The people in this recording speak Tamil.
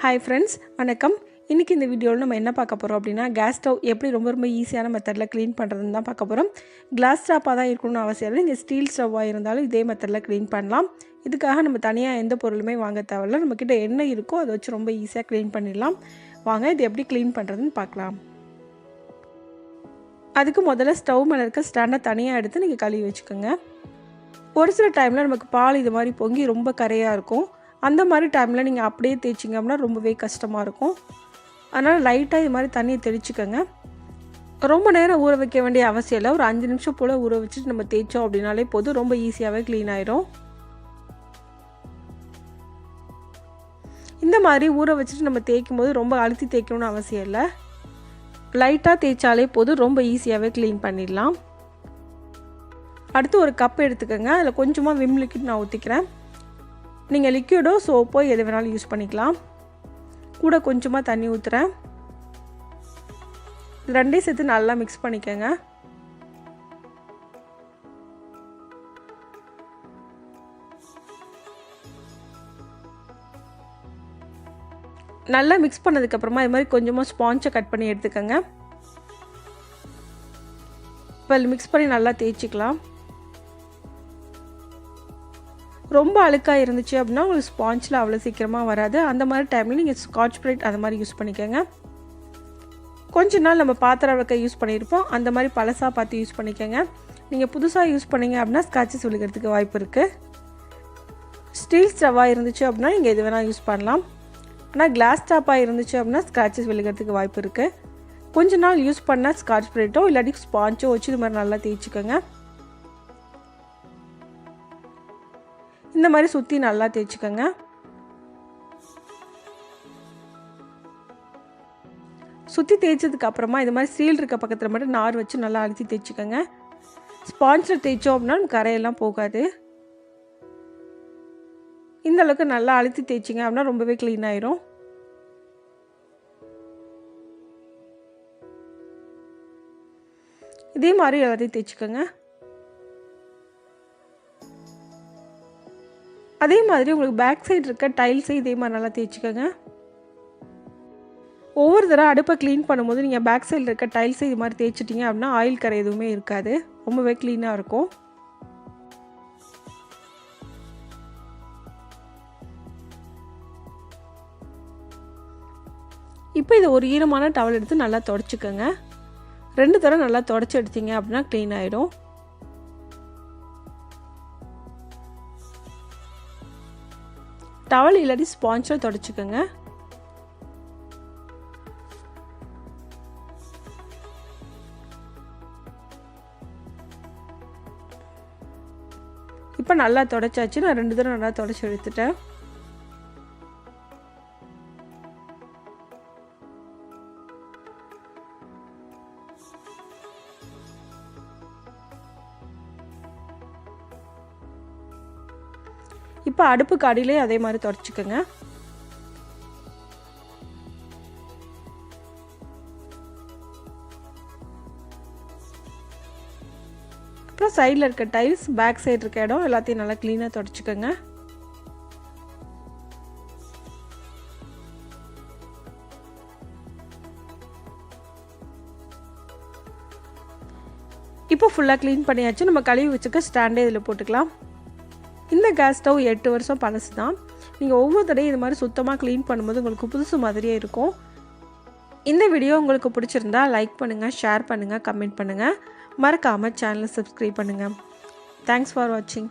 ஹாய் ஃப்ரெண்ட்ஸ் வணக்கம். இன்றைக்கி இந்த வீடியோவில் நம்ம என்ன பார்க்க போகிறோம் அப்படின்னா கேஸ் ஸ்டவ் எப்படி ரொம்ப ரொம்ப ஈஸியான மெத்தடில் க்ளீன் பண்ணுறதுன்னு தான் பார்க்க போகிறோம் கிளாஸ் ஸ்டாப்பாக தான் இருக்கணும்னு அவசியம் இல்லை. நீங்கள் ஸ்டீல் ஸ்டவ்வாக இருந்தாலும் இதே மெத்தடில் க்ளீன் பண்ணலாம். இதுக்காக நம்ம தனியாக எந்த பொருளுமே வாங்க தேவையில்ல. நம்மக்கிட்ட என்ன இருக்கோ அதை வச்சு ரொம்ப ஈஸியாக க்ளீன் பண்ணிடலாம். வாங்க இது எப்படி க்ளீன் பண்ணுறதுன்னு பார்க்கலாம். அதுக்கு முதல்ல ஸ்டவ் மேலே இருக்க ஸ்டாண்டை தனியாக எடுத்து நீங்கள் கழுவி வச்சுக்கோங்க. ஒரு சில டைமில் நமக்கு பால் இது மாதிரி பொங்கி ரொம்ப கரையாக இருக்கும். அந்த மாதிரி டைமில் நீங்கள் அப்படியே தேய்ச்சிங்க அப்படின்னா ரொம்பவே கஷ்டமாக இருக்கும். அதனால் லைட்டாக இது மாதிரி தண்ணியை தெளிச்சுக்கோங்க. ரொம்ப நேரம் ஊற வைக்க வேண்டிய அவசியம் இல்லை. ஒரு அஞ்சு நிமிஷம் போல் ஊற வச்சுட்டு நம்ம தேய்ச்சோம் அப்படின்னாலே போதும். ரொம்ப ஈஸியாகவே க்ளீன் ஆயிரும். இந்த மாதிரி ஊற வச்சுட்டு நம்ம தேய்க்கும் போது ரொம்ப அழுத்தி தேய்க்கணும்னு அவசியம் இல்லை. லைட்டாக தேய்ச்சாலே போதும். ரொம்ப ஈஸியாகவே க்ளீன் பண்ணிடலாம். அடுத்து ஒரு கப் எடுத்துக்கோங்க. அதில் கொஞ்சமாக விம் லிக்விட் நான் ஊற்றிக்கிறேன் நீங்கள் லிக்யூடோ சோப்போ எது வேணாலும் யூஸ் பண்ணிக்கலாம். கூட கொஞ்சமாக தண்ணி ஊற்றுறேன் ரெண்டையும் சேர்த்து நல்லா மிக்ஸ் பண்ணிக்கோங்க. நல்லா மிக்ஸ் பண்ணதுக்கப்புறமா இது மாதிரி கொஞ்சமாக ஸ்பாஞ்சை கட் பண்ணி எடுத்துக்கோங்க. இப்போ மிக்ஸ் பண்ணி நல்லா தேய்ச்சிக்கலாம். ரொம்ப அழுக்காக இருந்துச்சு அப்படின்னா உங்களுக்கு ஸ்பாஞ்சில் அவ்வளோ சீக்கிரமாக வராது. அந்த மாதிரி டைமில் நீங்கள் ஸ்காட்ச் ப்ரைட் அந்த மாதிரி யூஸ் பண்ணிக்கோங்க. கொஞ்ச நாள் நம்ம பாத்திரம் விளக்க யூஸ் பண்ணியிருப்போம் அந்த மாதிரி பழசாக பார்த்து யூஸ் பண்ணிக்கோங்க. நீங்கள் புதுசாக யூஸ் பண்ணீங்க அப்படின்னா ஸ்காட்சஸ் விழுகிறதுக்கு வாய்ப்பு இருக்குது ஸ்டீல் ஸ்டவ்வாக இருந்துச்சு அப்படின்னா நீங்கள் எது வேணால் யூஸ் பண்ணலாம். ஆனால் கிளாஸ் டாப்பாக இருந்துச்சு அப்படின்னா ஸ்க்ராச்சஸ் விழுகிறதுக்கு வாய்ப்பு இருக்குது கொஞ்ச நாள் யூஸ் பண்ணால் ஸ்காட்ச் ப்ரைட்டோ இல்லாட்டி ஸ்பாஞ்சோ வச்சு இது மாதிரி நல்லா தேய்ச்சிக்கோங்க. இந்த மாதிரி சுற்றி நல்லா தேய்ச்சிக்கோங்க. சுற்றி தேய்ச்சதுக்கு அப்புறமா இது மாதிரி சீல் இருக்க பக்கத்தில் மட்டும் நார் வச்சு நல்லா அழுத்தி தேய்ச்சிக்கோங்க. ஸ்பான்சர் தேய்ச்சோம் அப்படின்னா கரையெல்லாம் போகாது. இந்த அளவுக்கு நல்லா அழுத்தி தேய்ச்சிங்க அப்படின்னா ரொம்பவே க்ளீன் ஆயிரும். இதே மாதிரி எல்லாத்தையும் தேய்ச்சிக்கோங்க. அதே மாதிரி உங்களுக்கு பேக் சைடு இருக்க டைல்ஸை இதே மாதிரி நல்லா தேய்ச்சிக்கோங்க. ஒவ்வொரு தடவை அடுப்பை க்ளீன் பண்ணும்போது நீங்கள் பேக் சைடில் இருக்க டைல்ஸை இது மாதிரி தேய்ச்சிட்டிங்க அப்படின்னா ஆயில் கரை எதுவுமே இருக்காது. ரொம்பவே க்ளீனாக இருக்கும். இப்போ இதை ஒரு ஈரமான டவல் எடுத்து நல்லா தொடச்சிக்கோங்க. ரெண்டு தடவை நல்லா தொடச்சி எடுத்தீங்க அப்படின்னா க்ளீன் ஆகிடும் டவல் இல்லாட்டி ஸ்பாஞ்சில் தொடச்சிக்கோங்க. இப்போ நல்லா தொடச்சாச்சு. நான் ரெண்டு தடவை நல்லா தொடச்சி எடுத்துட்டேன். இப்போ அடுப்பு கடியிலே அதே மாதிரி தொடச்சிக்கோங்க. அப்புறம் சைடில் இருக்க டைல்ஸ் பேக் சைடு இருக்க இடம் எல்லாத்தையும் நல்லா க்ளீனாக தொடச்சிக்கோங்க. இப்போ ஃபுல்லாக க்ளீன் பண்ணியாச்சு. நம்ம கழுவி வச்சுக்க ஸ்டாண்டே இதில் போட்டுக்கலாம். இந்த கேஸ் ஸ்டவ் எட்டு வருஷம் பழசு தான் நீங்கள் ஒவ்வொரு தடையும் இது மாதிரி சுத்தமாக க்ளீன் பண்ணும்போது உங்களுக்கு புதுசு மாதிரியே இருக்கும். இந்த வீடியோ உங்களுக்கு பிடிச்சிருந்தா லைக் பண்ணுங்கள் ஷேர் பண்ணுங்கள் கமெண்ட் பண்ணுங்கள் மறக்காமல் சேனலை சப்ஸ்கிரைப் பண்ணுங்கள் தேங்க்ஸ் ஃபார் வாட்சிங்